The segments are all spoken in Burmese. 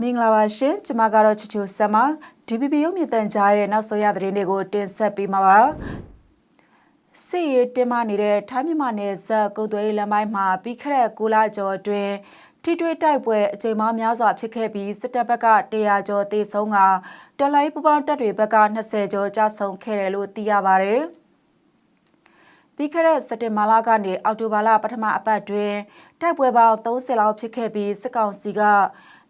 မင်္ဂလာပါရှင်ကျမကတော့ချူချူဆမ်မ DPP ရုပ်မြင်သံကြားရဲ့နောက်ဆုံးရသတင်းတွေကိုတင်ဆက်ပေးမှာပါစစ်ရေးတင်မနေတဲ့ထိုင်းမြန်မာနယ်စပ်ကုတ်သွေးလမ်းပိုင်းမှာပြီးခရက်ကူလာကျော်အတွင်းထိတွေ့တိုက်ပွဲအကြိမ်ပေါင်းများစွာဖြစ်ခဲ့ပြီးစစ်တပ်ဘက်က100ကျော်သေဆုံးကတော်လိုင်းပူပေါင်းတပ်တွေဘက်က20ကျော်ကြာဆုံးခဲ့တယ်လို့သိရပါတယ် ပြီးခဲ့တဲ့စက်တင်ဘာလကနေအောက်တိုဘာလပထမအပတ်တွင်တိုက်ပွဲပေါင်း30လောက်ဖြစ်ခဲ့ပြီးစစ်ကောင်စီက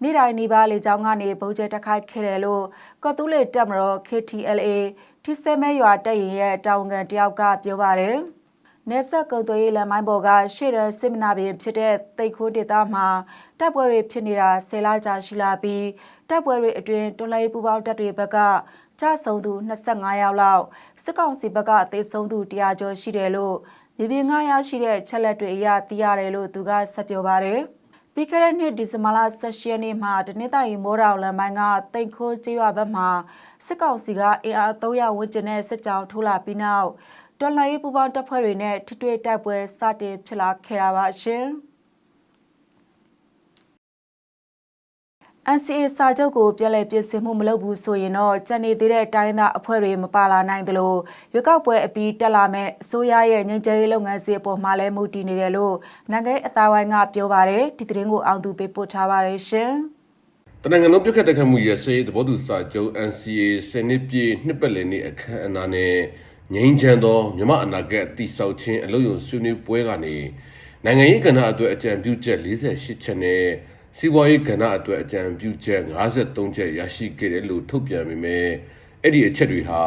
နေ့တိုင်းနေ့ပါလေကြောင်းကနေဗုံးကျဲတက်ခိုက်ခဲ့တယ်လို့ကော်တူးလေတက်မတော် KTLA ထိစဲမဲရွာတက်ရင်ရဲ့တာဝန်ခံတယောက်ကပြောပါတယ်။နေဆက်ကုံသွေးလမ်းမိုင်းပေါ်ကရှေ့ရစစ်မနာပင်ဖြစ်တဲ့တိတ်ခိုးဒေသမှာတပ်ပွဲတွေဖြစ်နေတာဆယ်လကြာရှိလာပြီးတပ်ပွဲတွေအတွင်းတွန်လိုက်ပူပေါင်းတပ်တွေဘက်က ကြဆုံသူ25ယောက်လောက်စစ်ကောင်စီဘက်ကအသေးဆုံးသူ100ကျော်ရှိတယ်လို့မြေပြင်ငှားရရှိတဲ့ချက်လက်တွေအရသိရတယ်လို့သူကဆက်ပြောပါတယ်။ပြီးခဲ့တဲ့နှစ်ဒီဇင်ဘာလ16ရက်နေ့မှာတနင်္သာရီမိုးတော်လမ်းပိုင်းကတိန်ခိုးကျေးရွာဘက်မှာစစ်ကောင်စီကအင်အား300ဝန်းကျင်နဲ့စစ်ကြောင်းထိုးလာပြီးနောက်တော်လှန်ရေးပူးပေါင်းတပ်ဖွဲ့တွေနဲ့ထိတွေ့တိုက်ပွဲစတင်ဖြစ်လာခဲ့တာပါရှင်။ NCA စာချုပ်ကိုပြည်လည်ပြင်ဆင်မှုမလုပ်ဘူးဆိုရင်တော့ကြံနေသေးတဲ့တိုင်းသားအဖွဲ့တွေမပါလာနိုင်သလိုရွေးကောက်ပွဲအပြီးတက်လာမဲ့အစိုးရရဲ့ငြိမ်းချမ်းရေးလုပ်ငန်းစဉ်အပေါ်မှာလည်းမူတည်နေတယ်လို့နိုင်ငံအသားဝိုင်းကပြောပါတယ်ဒီသတင်းကိုအောင်သူပေးပို့ထားပါတယ်ရှင်တနင်္ဂနွေပြက်ခတ်တဲ့ခမှုရစေတဘောသူစာချုပ် NCA စနစ်ပြည့်နှစ်ပတ်လည်နေ့အခမ်းအနားနဲ့ငြိမ်းချမ်းသောမြမအနာဂတ်တည်ဆောက်ခြင်းအလို့ယုံဆွေးနွေးပွဲကနေနိုင်ငံရေးကဏ္ဍအတွက်အကြံပြုချက်48ချက်နဲ့ စီးပွားရေးကဏ္ဍအတွက်အကြံပြုချက်53ချက်ရရှိခဲ့တယ်လို့ထုတ်ပြန်ပေမဲ့အဲ့ဒီအချက်တွေဟာ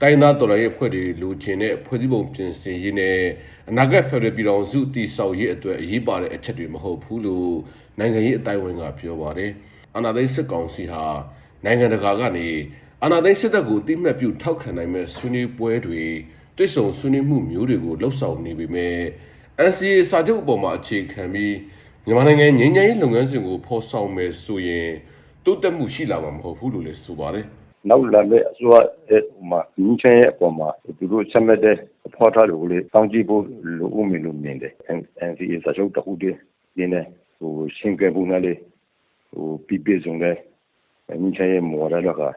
တိုင်းသားတော်လှန်ရေးအဖွဲ့တွေလူချင်းတဲ့ဖွဲ့စည်းပုံပြင်ဆင်ရေးနဲ့အနာဂတ်ဖက်ဒရယ်ပြည်ထောင်စုတည်ဆောက်ရေးအတွက်အရေးပါတဲ့အချက်တွေမဟုတ်ဘူးလို့နိုင်ငံရေးအတိုင်းအဝန်ကပြောပါတယ်။အာဏာသိမ်းစစ်ကောင်စီဟာနိုင်ငံတကာကနေအာဏာသိမ်းစစ်တပ်ကိုတိမှတ်ပြုထောက်ခံနိုင်မဲ့ဆွေးနွေးပွဲတွေတွစ်ဆုံဆွေးနွေးမှုမျိုးတွေကိုလှုပ်ဆောင်နေပေမဲ့ NCA စာချုပ်အပေါ်မှာအခြေခံပြီး မြန်မာနိုင်ငံငြိမ်းချမ်းရေးလုပ်ငန်းစဉ်ကိုဖော်ဆောင်မယ်ဆိုရင်တိုးတက်မှုရှိလာမှာမဟုတ်ဘူးလို့လည်းဆိုပါတယ်နောက်လာမယ့်အစိုးရရဲ့ဟိုမှာငင်းချင်းရဲ့အပေါ်မှာသူတို့ဆက်မဲ့တဲ့ဖော်ထားလို့လေတောင်းကြည့်ဖို့လိုဦးမလို့မြင်တယ် NCA စာချုပ်တခုတည်းရင်းနေဟိုရှင်းပြဖို့နဲ့လေဟိုပြပြဆုံးတဲ့ငင်းချင်းရဲ့မော်ရလကဟို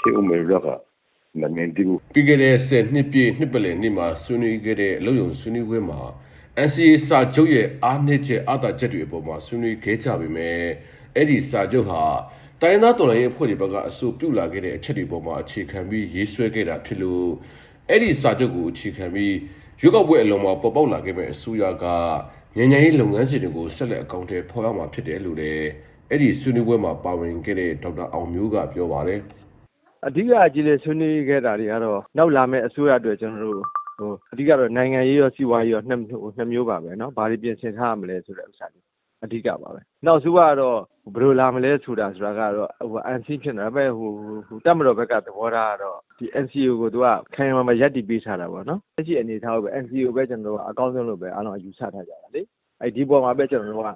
ထေဦးမေရကမမြင်ဘူးပြီးခဲ့တဲ့10နှစ်ပြည့်နှစ်ပလည်နှစ်မှာဆွေးနွေးခဲ့တဲ့အလုပ်ရုံဆွေးနွေးပွဲမှာ NCA စာချုပ်ရဲ့အားနည်းချက်အတာချက်တွေအပေါ်မှာဆွေးနွေးခဲ့ကြပေမဲ့အဲ့ဒီစာချုပ်ဟာတိုင်းသားတော်လှန်ရေးအဖွဲ့တွေဘက်ကအဆိုပြုလာခဲ့တဲ့အချက်တွေပေါ်မှာအခြေခံပြီးရေးဆွဲခဲ့တာဖြစ်လို့အဲ့ဒီစာချုပ်ကိုအခြေခံပြီးရွေးကောက်ပွဲအလုံးမှာပေါ်ပေါက်လာခဲ့မဲ့အစိုးရကညဉ့်ညဉ့်ရေးလုပ်ငန်းစဉ်တွေကိုဆက်လက်အကောင့်ထဲဖော်ရမှာဖြစ်တယ်လို့လည်းအဲ့ဒီဆွေးနွေးပွဲမှာပါဝင်ခဲ့တဲ့ဒေါက်တာအောင်မျိုးကပြောပါတယ်အဓိကအကြီးလေးဆွေးနွေးခဲ့တာတွေကတော့နောက်လာမယ့်အစိုးရအတွက်ကျွန်တော်တို့ဟို အဓိကတော့ နိုင်ငံရေးရော စီးပွားရေးရော နှစ်မျိုးပါပဲနော်။ဘာတွေပြင်ဆင်ထားရမလဲဆိုတဲ့ ဥစ္စာတွေ အဓိကပါပဲ။နောက်တခုကတော့ ဘယ်လိုလာမလဲဆိုတာကတော့ unseen ဖြစ်နေတာပဲ။တပ်မတော်ဘက်က သဘောထားကတော့ ဒီ NCA ကို သူက ခိုင်ခိုင်မာမာ ရပ်တည်ပေးထားတာပေါ့နော်။လက်ရှိအနေအထားကိုပဲ NCA ကိုပဲ ကျနော်တို့က အကောင်းဆုံးလို့ပဲ အားလုံးက ယူဆထားကြတာလေ။ဒီအပေါ်မှာပဲ ကျနော်တို့က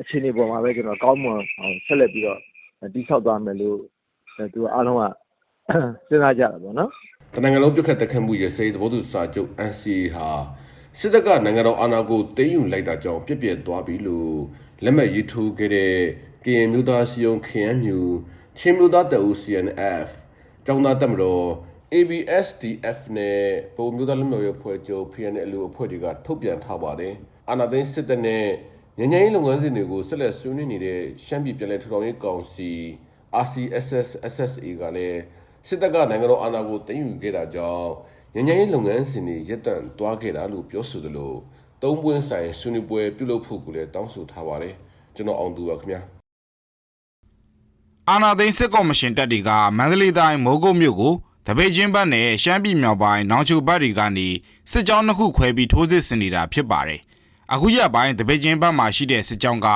အခြေအနေပေါ်မှာပဲ ကောင်းမွန်အောင် ဆက်လက်ပြီးတော့ တည်ဆောက်သွားမယ်လို့ အားလုံးက စဉ်းစားကြတာပေါ့နော်။ တနင်္ဂနွေပြခတ်တက်ခတ်မှုရစေသဘောတူစာချုပ် NCA ဟာစစ်တပ်ကနိုင်ငံတော်အာဏာကိုသိမ်းယူလိုက်တာကြောင့်ပြက်ပြက်သွားပြီလို့လက်မှတ်ရေးထိုးခဲ့တဲ့ကရင်မျိုးသားစီယုံ KNU ချင်းမျိုးသားတအူ CNF ကျောင်းသားတက်မတော် ABSDF နဲ့ပုံမျိုးသားလူမျိုးရေးဖွဲ့ချုပ် PNL အဖွဲ့တွေကထုတ်ပြန်ထားပါတယ်။အာဏာသိမ်းစစ်တပ်နဲ့ညဉ့်ညမ်းလုပ်ငန်းစဉ်တွေကိုဆက်လက်ဆွေးနွေးနေတဲ့ရှမ်းပြည်ပြည်နယ်ထူထောင်ရေးကောင်စီ RCSS SSA ကလည်း စစ်တပ်ကနိုင်ငံတော်အာဏာကိုသိမ်းယူခဲ့တာကြောင့်ညဉ့်ညမ်းလုပ်ငန်းစဉ်တွေရပ်တန့်သွားခဲ့တာလို့ပြောဆိုသလိုသုံးပွင့်ဆိုင်ဆွေးနွေးပွဲပြုလုပ်ဖို့ကိုလည်းတောင်းဆိုထားပါတယ်ကျွန်တော်အောင်သူပါခင်ဗျာအာနာသိန်းစစ်ကော်မရှင်တပ်တွေကမန္တလေးတိုင်းမိုးကုတ်မြို့ကိုတပိတ်ချင်းဘက်နဲ့ရှမ်းပြည်မြောက်ပိုင်းနောင်ချိုဘက်တွေကနေစစ်ကြောင်းနှစ်ခုခွဲပြီးထိုးစစ်ဆင်နေတာဖြစ်ပါတယ်။အခုရက်ပိုင်းတပိတ်ချင်းဘက်မှာရှိတဲ့စစ်ကြောင်းက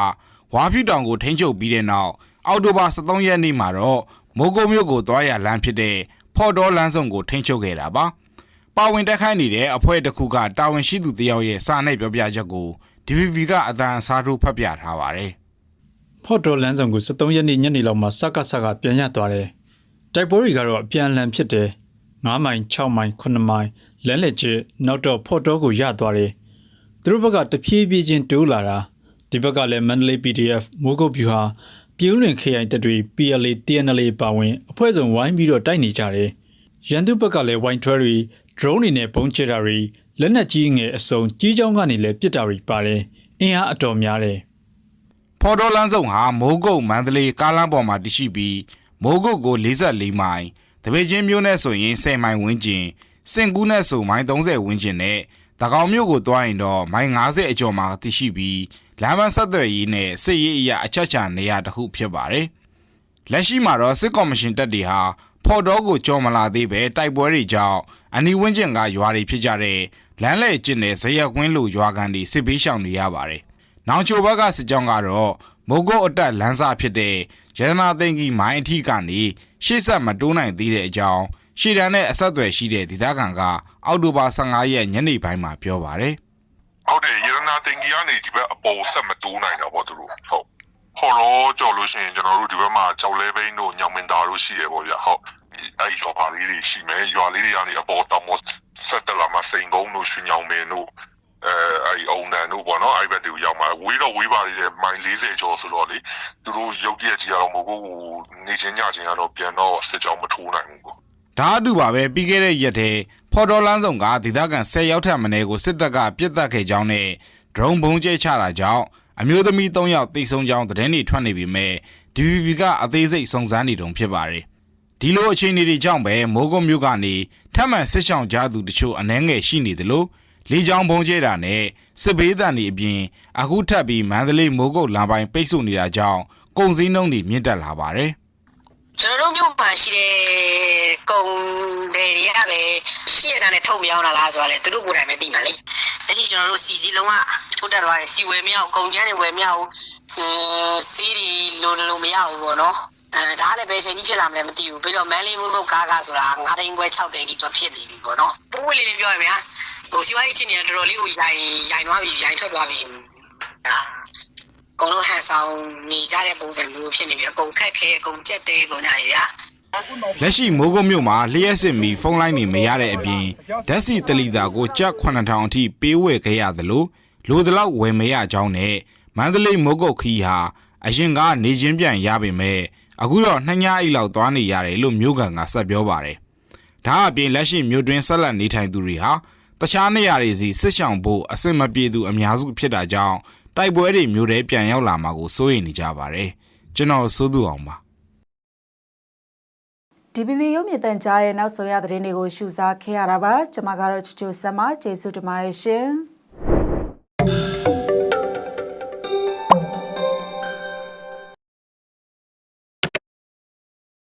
ဝါဖြူတောင်ကိုထိန်းချုပ်ပြီးတဲ့နောက်အောက်တိုဘာ23ရက်နေ့မှာတော့ မိုးကုတ်မြို့ကိုသွားရလမ်းဖြစ်တဲ့ဖော်တော်လမ်းဆောင်ကိုထိန်းချုပ်ခဲ့တာပါ။ပါဝင်တက်ခိုင်းနေတဲ့အဖွဲ့တစ်ခုကတာဝန်ရှိသူတယောက်ရဲ့စာနဲ့ပြောပြချက်ကို DVB ကအတန်အစားထိုးဖတ်ပြထားပါတယ်။ဖော်တော်လမ်းဆောင်ကို73ရက်နေ့ညနေလောက်မှာစကစကပြန်ရသွားတယ်။တိုက်ပွဲတွေကတော့အပြန်အလှန်ဖြစ်တယ်။9မိုင်6မိုင်9မိုင်လမ်းလက်ကျနောက်တော့ဖော်တော်ကိုရသွားတယ်။သူတို့ဘက်ကတဖြည်းဖြည်းချင်းတိုးလာတာဒီဘက်ကလည်းမန္တလေး PDF မိုးကုတ်ဖြူဟာ ပြည်ဦးလွင် KI တပ်တွေ PLA TNLA ပါဝင်အဖွဲ့စုံဝိုင်းပြီးတော့တိုက်နေကြတယ်ရန်သူဘက်ကလည်း wine trail တွေ drone တွေနဲ့ပုံချတာတွေလက်နက်ကြီးငယ်အစုံကြီးချောင်းကနေလည်းပစ်တာတွေပါတယ်အင်အားအတော်များတယ်ဖော်တော်လန်းဆောင်ဟာမိုးကုတ်မန္တလေးကားလမ်းပေါ်မှာတရှိပြီးမိုးကုတ်ကို44မိုင်တပည့်ချင်းမြို့နဲ့ဆိုရင်10မိုင်ဝန်းကျင်စင်ကူးနဲ့ဆိုမိုင်30ဝန်းကျင်နဲ့တကော င်မြို့ကိုတွားရင်တော့မိုင်90အကျော်မှာတရှိပြီးလမ်းမဆက်သွယ်ရေးနဲ့စစ်ရေးအရာအချက်ချာနေရာတစ်ခုဖြစ်ပါတယ်လက်ရှိမှာတော့စစ်ကော်မရှင်တပ်တွေဟာဖော်တော်ကိုကြော်မလာသေးပဲတိုက်ပွဲတွေကြောင့်အနီးဝန်းကျင်ကရွာတွေဖြစ်ကြတဲ့လမ်းလေကျင့်တဲ့ဇရက်ကွင်းလိုရွာကန်တွေစစ်ပေးရှောင်နေရပါတယ်။နောင်ချိုဘက်ကစစ်ကြောင်းကတော့မိုးကုတ်အတက်လမ်းစာဖြစ်တဲ့ရတနာသိန်းကြီးမိုင်းအထိကနေရှေ့ဆက်မတိုးနိုင်သေးတဲ့အကြောင်း ရှေ့တန်းနဲ့အဆက်အသွယ်ရှိတဲ့ဒေသခံကအောက်တိုဘာ15ရက်ညနေပိုင်းမှာပြောပါတယ်ဟုတ်တယ်ရတနာတင်ကြီးကနေဒီဘက်အပေါ်ဆက်မတိုးနိုင်တော့ဗောသူတို့ဟုတ်ခေါ်တော့ကြော်လို့ရှိရင်ကျွန်တော်တို့ဒီဘက်မှာကြောက်လဲဘိန်းတို့ညောင်မင်သားတို့ရှိရဗောဗျာဟုတ်အဲ့ဒီရွာပါလေးတွေရှိမယ်ရွာလေးတွေကနေအပေါ်တောင်မဆက်တလာမစိန်ကုန်းတို့ရွှေညောင်မင်းတို့အဲအဲ့ဒီအုံနန်တို့ဗောနော်အဲ့ဘက်တွေကိုရောက်မှာဝေးတော့ဝေးပါသေးတယ်မိုင်40ကျော်ဆိုတော့လေသူတို့ရုပ်တရက်ကြီးကတော့မဟုတ်ဘူးနေချင်းညချင်းကတော့ပြန်တော့စစ်ကြောင်းမထိုးနိုင်ဘူးဗော။ ဒါအတူပါပဲပြီးခဲ့တဲ့ရက်ထဲဖော်တော်လန်းဆောင်ကဒေသခံ10ရောက်ထက်မနည်းကိုစစ်တပ်ကပြစ်တက်ခဲ့ကြောင်းနဲ့ဒရုန်းဘုံကျဲချတာကြောင့်အမျိုးသမီး3ယောက်တိတ်ဆုံးကြောင်းသတင်းတွေထွက်နေပြီမဲ့ DVB ကအသေးစိတ်စုံစမ်းနေတုံဖြစ်ပါတယ်။ဒီလိုအခြေအနေတွေကြောင့်ပဲမိုးကုတ်မြို့ကနေထပ်မံစစ်ဆောင်ကြသူတချို့အနှဲငယ်ရှိနေသလိုလေကြောင်းဘုံကျဲတာနဲ့စစ်ဘေးဒဏ်တွေအပြင်အခုထပ်ပြီးမန္တလေးမိုးကုတ်လမ်းပိုင်းပိတ်ဆို့နေတာကြောင့်ကုန်စည်နှုန်းတွေမြင့်တက်လာပါတယ်။ ကျွန်တော်တို့မြို့မှာရှိတဲ့ကုံတွေတွေကလည်းရှိရတာနဲ့ထုတ်မရောင်းတာလားဆိုတာလေသူတို့ကိုယ်တိုင်ပဲသိမှာလေ။အဲ့ဒီကျွန်တော်တို့စီစီလုံးကထုတ်တက်သွားတယ်စီဝယ်မရအောင်ကုံကျန်းတွေဝယ်မရအောင်စီစီတွေလိုလိုမရဘူးပေါ့နော်။အဲဒါလည်းပဲချိန်ကြီးဖြစ်လာမလဲမသိဘူးပြီးတော့မန်လေးမို့လို့ကားကားဆိုတာ9တိန်ခွဲ6တိန်ကြီးတော့ဖြစ်နေပြီပေါ့နော်။ပိုးဝေးလေးပြောရမယ်ဟာဟိုစီဝိုင်းချင်းနေတော်တော်လေးကိုရိုင်ရိုင်သွားပြီရိုင်ထွက်သွားပြီ။ဒါ အကုန်လုံးဟန်ဆောင်နေကြတဲ့ပုံစံမျိုးဖြစ်နေပြီအကုန်ခက်ခဲအကုန်ကြက်တဲအကုန်ညာရရလက်ရှိမိုးကုတ်မြို့မှာလျှက်စစ်မီဖုန်းလိုင်းတွေမရတဲ့အပြင်ဓာတ်စီတလီတာကိုကျပ်9000အထိပေးဝယ်ခဲ့ရသလိုလိုသလောက်ဝယ်မရကြောင်းနဲ့မန္တလေးမိုးကုတ်ခီးဟာအရင်ကနေချင်းပြန်ရပေမဲ့အခုတော့နှစ်ညအိတ်လောက်သွားနေရတယ်လို့မြို့ကန်ကဆက်ပြောပါတယ်။ဒါအပြင်လက်ရှိမြို့တွင်းဆက်လက်နေထိုင်သူတွေဟာတခြားနေရာတွေစီစစ်ဆောင်ဖို့အဆင်မပြေသူအများစုဖြစ်တာကြောင့် တိုက်ပွဲတွေမြို့ထဲပြန်ရောက်လာမှာကိုစိုးရိမ်နေကြပါတယ်။ကျွန်တော်စိုးသူအောင်ပါ DBB ရုပ်မြင်သံကြားရဲ့နောက်ဆုံးရသတင်းတွေကိုရှုစားခဲ့ရတာပါကျွန်မကတော့ချူချူဆက်မကျေးဇူးတင်ပါတယ်ရှင်